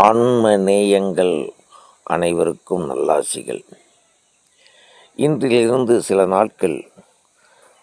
ஆன்ம நேயங்கள் அனைவருக்கும் நல்லாசிகள் இன்றிலிருந்து சில நாட்கள்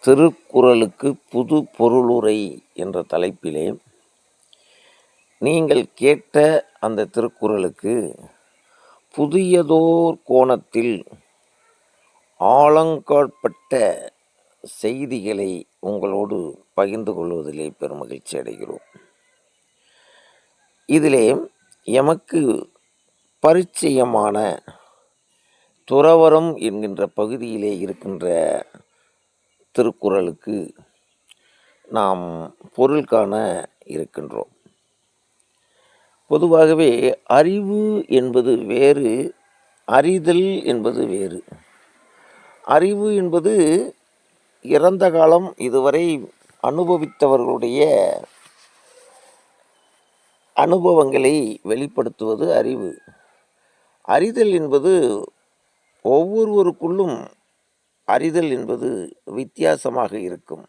திருக்குறளுக்கு புது பொருளுரை என்ற தலைப்பிலே நீங்கள் கேட்ட அந்த திருக்குறளுக்கு புதியதோர் கோணத்தில் ஆழங்காட்பட்ட செய்திகளை உங்களோடு பகிர்ந்து கொள்வதிலே பெருமகிழ்ச்சி அடைகிறோம். இதிலே எமக்கு பரிச்சயமான துறவரம் என்கின்ற பகுதியிலே இருக்கின்ற திருக்குறளுக்கு நாம் பொருள் காண இருக்கின்றோம். பொதுவாகவே அறிவு என்பது வேறு அறிதல் என்பது வேறு. அறிவு என்பது இறந்த காலம் இதுவரை அனுபவித்தவர்களுடைய அனுபவங்களை வெளிப்படுத்துவது அறிவு. அறிதல் என்பது ஒவ்வொருவருக்குள்ளும் அறிதல் என்பது வித்தியாசமாக இருக்கும்.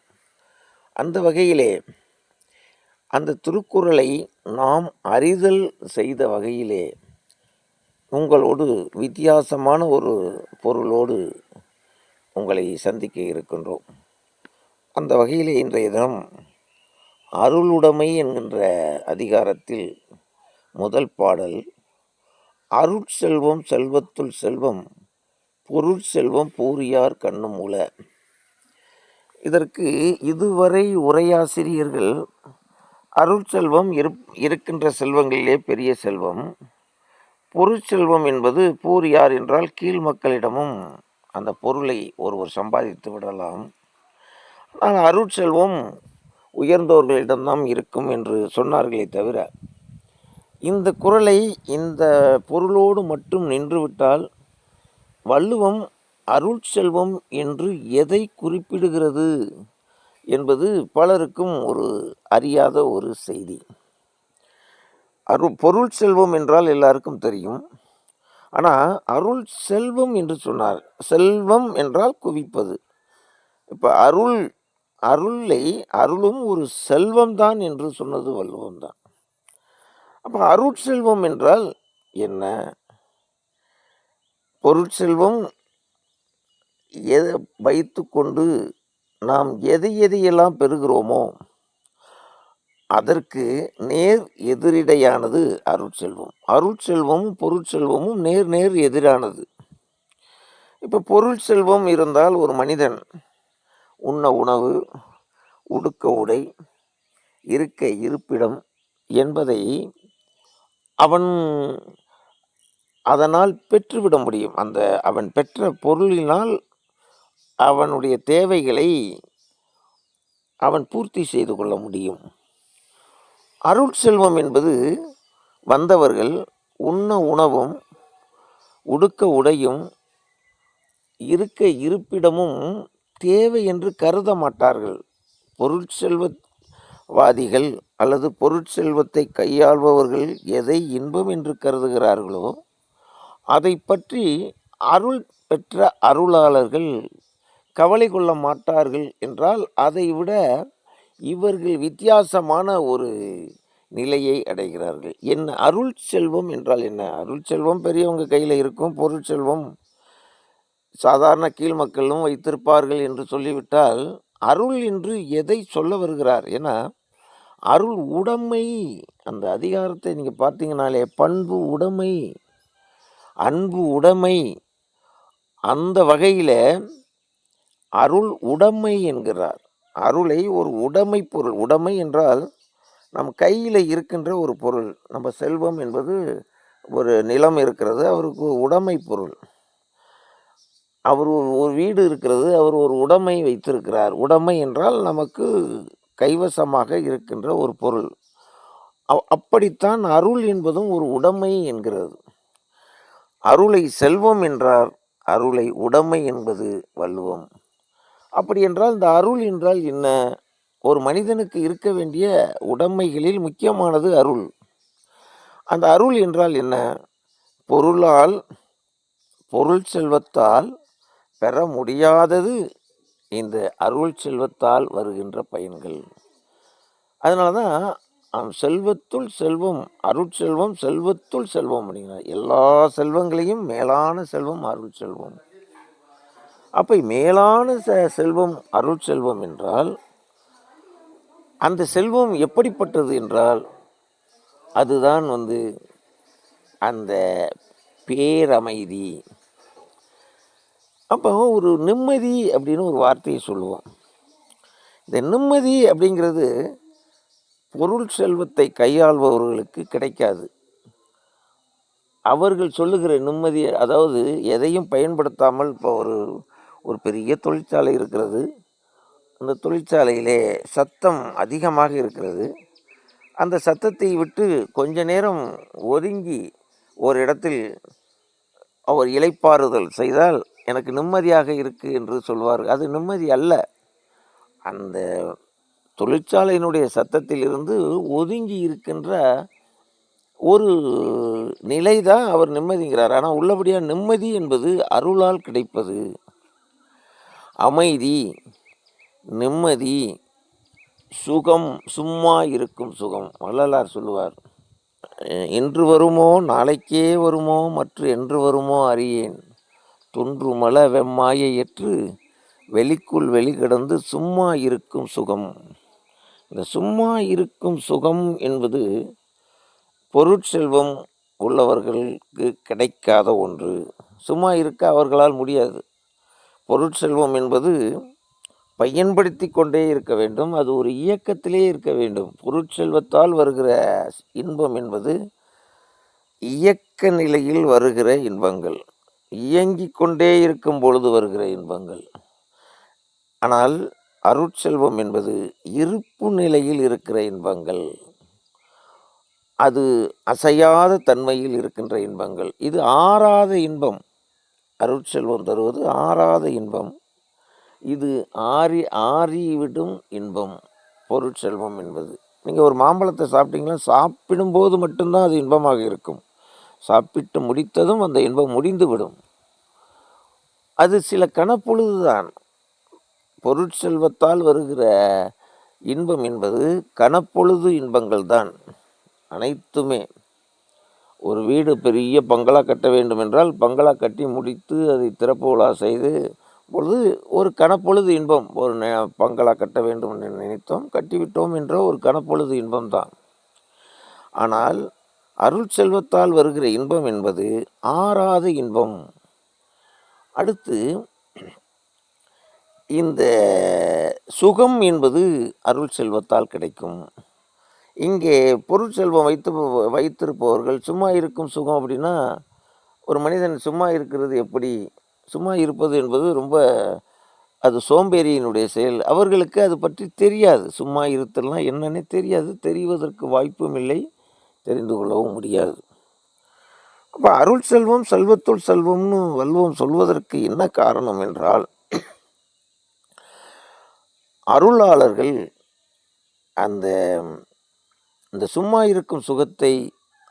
அந்த வகையிலே அந்த திருக்குறளை நாம் அறிதல் செய்த வகையிலே உங்களோடு வித்தியாசமான ஒரு பொருளோடு உங்களை சந்திக்க இருக்கின்றோம். அந்த வகையிலே இன்றைய தினம் அருளுடைமை என்கின்ற அதிகாரத்தில் முதல் பாடல் அருட்செல்வம் செல்வத்துள் செல்வம் பொருட்செல்வம் பூரியார் கண்ணும் உல இதற்கு இதுவரை உரையாசிரியர்கள் அருட்செல்வம் இரு இருக்கின்ற செல்வங்களிலே பெரிய செல்வம் பொருட்செல்வம் என்பது பூரியார் என்றால் கீழ் மக்களிடமும் அந்த பொருளை ஒருவர் சம்பாதித்து விடலாம். ஆனால் அருட்செல்வம் உயர்ந்தோர்களிடம்தான் இருக்கும் என்று சொன்னார்களே தவிர இந்த குரலை இந்த பொருளோடு மட்டும் நின்றுவிட்டால் வள்ளுவம் அருள் செல்வம் என்று எதை குறிப்பிடுகிறது என்பது பலருக்கும் ஒரு அறியாத ஒரு செய்தி. அரு பொருள் செல்வம் என்றால் எல்லாருக்கும் தெரியும். ஆனால் அருள் செல்வம் என்று சொன்னார். செல்வம் என்றால் குவிப்பது. இப்போ அருள் அருளை அருளும் ஒரு செல்வம்தான் என்று சொன்னது வள்ளுவம் தான். அப்போ அருட்செல்வம் என்றால் என்ன? பொருட்செல்வம் எதை வைத்து கொண்டு நாம் எதை எதையெல்லாம் பெறுகிறோமோ அதற்கு நேர் எதிரிடையானது அருட்செல்வம். அருட்செல்வமும் பொருட்செல்வமும் நேர் நேர் எதிரானது. இப்போ பொருள் செல்வம் இருந்தால் ஒரு மனிதன் உண்ண உணவு உடுக்க உடை இருக்க இருப்பிடம் என்பதை அவன் அதனால் பெற்றுவிட முடியும். அந்த அவன் பெற்ற பொருளினால் அவனுடைய தேவைகளை அவன் பூர்த்தி செய்து கொள்ள முடியும். அருட்செல்வம் என்பது வந்தவர்கள் உண்ண உணவும் உடுக்க உடையும் இருக்க இருப்பிடமும் தேவை என்று கருத மாட்டார்கள். பொருட்செல்வவாதிகள் அல்லது பொருட்செல்வத்தை கையாள்பவர்கள் எதை இன்பம் என்று கருதுகிறார்களோ அதை பற்றி அருள் பெற்ற அருளாளர்கள் கவலை கொள்ள மாட்டார்கள் என்றால் அதை விட இவர்கள் வித்தியாசமான ஒரு நிலையை அடைகிறார்கள். என்ன அருள் செல்வம் என்றால் என்ன? அருள் செல்வம் பெரியவங்க கையில் இருக்கும் பொருட்செல்வம் சாதாரண கீழ் மக்களும் வைத்திருப்பார்கள் என்று சொல்லிவிட்டால் அருள் என்று எதை சொல்ல வருகிறார்? ஏன்னா அருள் உடைமை அந்த அதிகாரத்தை நீங்கள் பார்த்தீங்கனாலே பண்பு உடைமை அன்பு உடைமை அந்த வகையில் அருள் உடைமை என்கிறார். அருளை ஒரு உடைமை பொருள். உடைமை என்றால் நம் கையில் இருக்கின்ற ஒரு பொருள். நம்ம செல்வம் என்பது ஒரு நிலம் இருக்கிறது அவருக்கு உடைமை பொருள். அவர் ஒரு ஒரு வீடு இருக்கிறது அவர் ஒரு உடைமை வைத்திருக்கிறார். உடைமை என்றால் நமக்கு கைவசமாக இருக்கின்ற ஒரு பொருள். அப்படித்தான் அருள் என்பதும் ஒரு உடைமை என்கிறது. அருளை செல்வம் என்றார் அருளை உடைமை என்பது வள்ளுவம். அப்படி என்றால் இந்த அருள் என்றால் என்ன? ஒரு மனிதனுக்கு இருக்க வேண்டிய உடைமைகளில் முக்கியமானது அருள். அந்த அருள் என்றால் என்ன? பொருளால் பொருள் செல்வத்தால் பெற முடியாதது இந்த அருள் செல்வத்தால் வருகின்ற பயன்கள். அதனால தான் செல்வத்துள் செல்வம் அருட்செல்வம் செல்வத்துள் செல்வம் அப்படிங்கிறார். எல்லா செல்வங்களையும் மேலான செல்வம் அருள் செல்வம். அப்போ மேலான செ- செல்வம் அருள் செல்வம் என்றால் அந்த செல்வம் எப்படிப்பட்டது என்றால் அதுதான் வந்து அந்த பேரமைதி. அப்போ ஒரு நிம்மதி அப்படின்னு ஒரு வார்த்தையை சொல்லுவோம். இந்த நிம்மதி அப்படிங்கிறது பொருள் செல்வத்தை கையாள்பவர்களுக்கு கிடைக்காது. அவர்கள் சொல்லுகிற நிம்மதி அதாவது எதையும் பயன்படுத்தாமல் இப்போ ஒரு ஒரு பெரிய தொழிற்சாலை இருக்கிறது. அந்த தொழிற்சாலையிலே சத்தம் அதிகமாக இருக்கிறது. அந்த சத்தத்தை விட்டு கொஞ்ச நேரம் ஒதுங்கி ஒரு இடத்தில் அவர் இலைப்பாறுதல் செய்தால் எனக்கு நிம்மதியாக இருக்குது என்று சொல்வார். அது நிம்மதி அல்ல. அந்த தொழிற்சாலையினுடைய சத்தத்திலிருந்து ஒதுங்கி இருக்கின்ற ஒரு நிலை தான் அவர் நிம்மதிங்கிறார். ஆனால் உள்ளபடியாக நிம்மதி என்பது அருளால் கிடைப்பது. அமைதி நிம்மதி சுகம் சும்மா இருக்கும் சுகம் வள்ளலார் சொல்லுவார். இன்று வருமோ நாளைக்கே வருமோ மற்ற என்று வருமோ அறியேன். தொன்று மல வெம்மாயையற்று வெளிக்குள் வெளிக்கிடந்து சும்மா இருக்கும் சுகம். இந்த சும்மா இருக்கும் சுகம் என்பது பொருட்செல்வம் உள்ளவர்களுக்கு கிடைக்காத ஒன்று. சும்மா இருக்க அவர்களால் முடியாது. பொருட்செல்வம் என்பது பயன்படுத்தி கொண்டே இருக்க வேண்டும். அது ஒரு இயக்கத்திலே இருக்க வேண்டும். பொருட்செல்வத்தால் வருகிற இன்பம் என்பது இயக்க நிலையில் வருகிற இன்பங்கள். இயங்கிக் கொண்டே இருக்கும் பொழுது வருகிற இன்பங்கள். ஆனால் அருட்செல்வம் என்பது இருப்பு நிலையில் இருக்கிற இன்பங்கள். அது அசையாத தன்மையில் இருக்கின்ற இன்பங்கள். இது ஆறாத இன்பம். அருட்செல்வம் தருவது ஆறாத இன்பம். இது ஆறி ஆறிவிடும் இன்பம். பொருட்செல்வம் என்பது. நீங்கள் ஒரு மாம்பழத்தை சாப்பிட்டீங்கன்னா சாப்பிடும்போது மட்டும்தான் அது இன்பமாக இருக்கும். சாப்பிட்டு முடித்ததும் அந்த இன்பம் முடிந்துவிடும். அது சில கணப்பொழுதுதான் பொருட்செல்வத்தால் வருகிற இன்பம் என்பது கணப்பொழுது இன்பங்கள் தான் அனைத்துமே. ஒரு வீடு பெரிய பங்களா கட்ட வேண்டும் என்றால் பங்களா கட்டி முடித்து அதை திறப்பு விழா செய்து பொழுது ஒரு கணப்பொழுது இன்பம். ஒரு பங்களா கட்ட வேண்டும் என்று நினைத்தோம் கட்டிவிட்டோம் என்ற ஒரு கணப்பொழுது இன்பம் தான் ஆனால் அருள் செல்வத்தால் வருகிற இன்பம் என்பது ஆறாத இன்பம். அடுத்து இந்த சுகம் என்பது அருள் செல்வத்தால் கிடைக்கும். இங்கே பொருட்செல்வம் வைத்து வைத்திருப்பவர்கள் சும்மா இருக்கும் சுகம் அப்படின்னா ஒரு மனிதன் சும்மா இருக்கிறது எப்படி? சும்மா இருப்பது என்பது ரொம்ப அது சோம்பேறியினுடைய செயல். அவர்களுக்கு அது பற்றி தெரியாது. சும்மா இருத்தல்னா என்னன்னே தெரியாது. தெரிவதற்கு வாய்ப்பும் இல்லை. தெரிந்து கொள்ளவும் முடியாது. அப்போ அருள் செல்வம் செல்வத்துள் செல்வம்னு வல்வம் சொல்வதற்கு என்ன காரணம் என்றால் அருளாளர்கள் அந்த இந்த சும்மா இருக்கும் சுகத்தை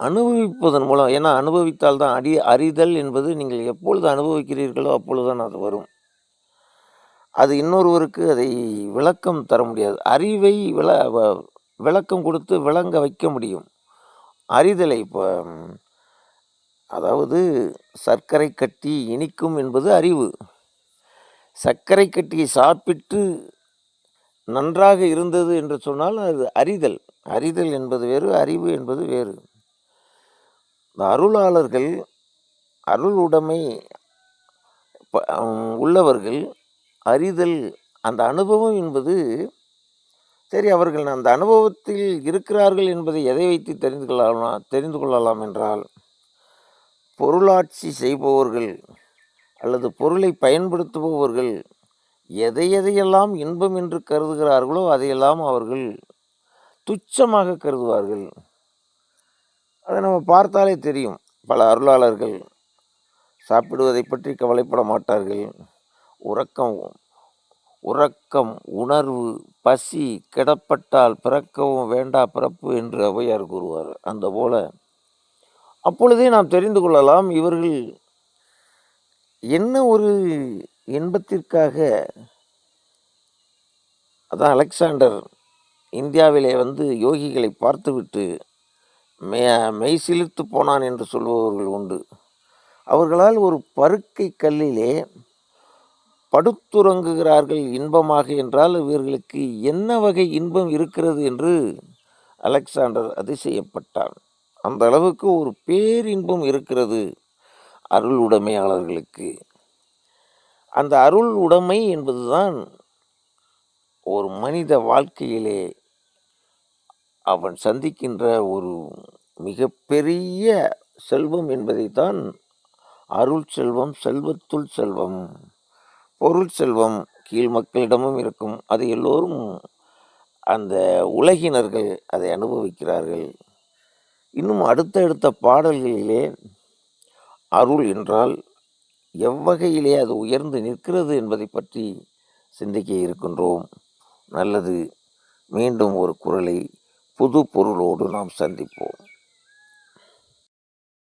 அனுபவிப்பதன் மூலம் ஏன்னா அனுபவித்தால் தான் அடி அறிதல் என்பது நீங்கள் எப்பொழுது அனுபவிக்கிறீர்களோ அப்பொழுதுதான் அது வரும். அது இன்னொருவருக்கு அதை விளக்கம் தர முடியாது. அறிவை விள வ- விளக்கம் கொடுத்து விளங்க வைக்க முடியும். அறிதலை இப்போ அதாவது சர்க்கரை கட்டி இனிக்கும் என்பது அறிவு. சர்க்கரை கட்டியை சாப்பிட்டு நன்றாக இருந்தது என்று சொன்னால் அது அறிதல். அறிதல் என்பது வேறு அறிவு என்பது வேறு. இந்த அருளாளர்கள் அருள் உடைமை ப- உள்ளவர்கள் அறிதல் அந்த அனுபவம் என்பது சரி அவர்கள் அந்த அனுபவத்தில் இருக்கிறார்கள் என்பதை எதை வைத்து தெரிந்து கொள்ளலாம் தெரிந்து கொள்ளலாம் என்றால் பொருளாட்சி செய்பவர்கள் அல்லது பொருளை பயன்படுத்துபவர்கள் எதை எதையெல்லாம் இன்பம் என்று கருதுகிறார்களோ அதையெல்லாம் அவர்கள் துச்சமாக கருதுவார்கள். அதை நம்ம பார்த்தாலே தெரியும். பல அருளாளர்கள் சாப்பிடுவதை பற்றி கவலைப்பட மாட்டார்கள். உறக்கம் உறக்கம் உணர்வு பசி கிடப்பட்டால் பிறக்கவும் வேண்டா பிறப்பு என்று ஔவையார் கூறுவார். அந்த போல அப்பொழுதே நாம் தெரிந்து கொள்ளலாம் இவர்கள் என்ன ஒரு இன்பத்திற்காக அதான் அலெக்சாண்டர் இந்தியாவிலே வந்து யோகிகளை பார்த்துவிட்டு மெ மெய் சிலிர்த்து போனான் என்று சொல்பவர்கள் உண்டு. அவர்களால் ஒரு பருக்கை கல்லிலே படுத்துறங்குகிறார்கள் இன்பமாக என்றால் இவர்களுக்கு என்ன வகை இன்பம் இருக்கிறது என்று அலெக்சாண்டர் அதிசயப்பட்டான். அந்த அளவுக்கு ஒரு பேரின்பம் இருக்கிறது அருள் உடைமையாளர்களுக்கு. அந்த அருள் உடைமை என்பதுதான் ஒரு மனித வாழ்க்கையிலே அவன் சந்திக்கின்ற ஒரு மிகப்பெரிய செல்வம் என்பதைத்தான் அருள் செல்வம் செல்வத்துள் செல்வம். பொருள் செல்வம் கீழ் மக்களிடமும் இருக்கும். அது எல்லோரும் அந்த உலகினர்கள் அதை அனுபவிக்கிறார்கள். இன்னும் அடுத்தடுத்த பாடல்களிலே அருள் என்றால் எவ்வகையிலே அது உயர்ந்து நிற்கிறது என்பதை பற்றி சிந்திக்க இருக்கின்றோம். நல்லது. மீண்டும் ஒரு குரலை புது பொருளோடு நாம் சந்திப்போம்.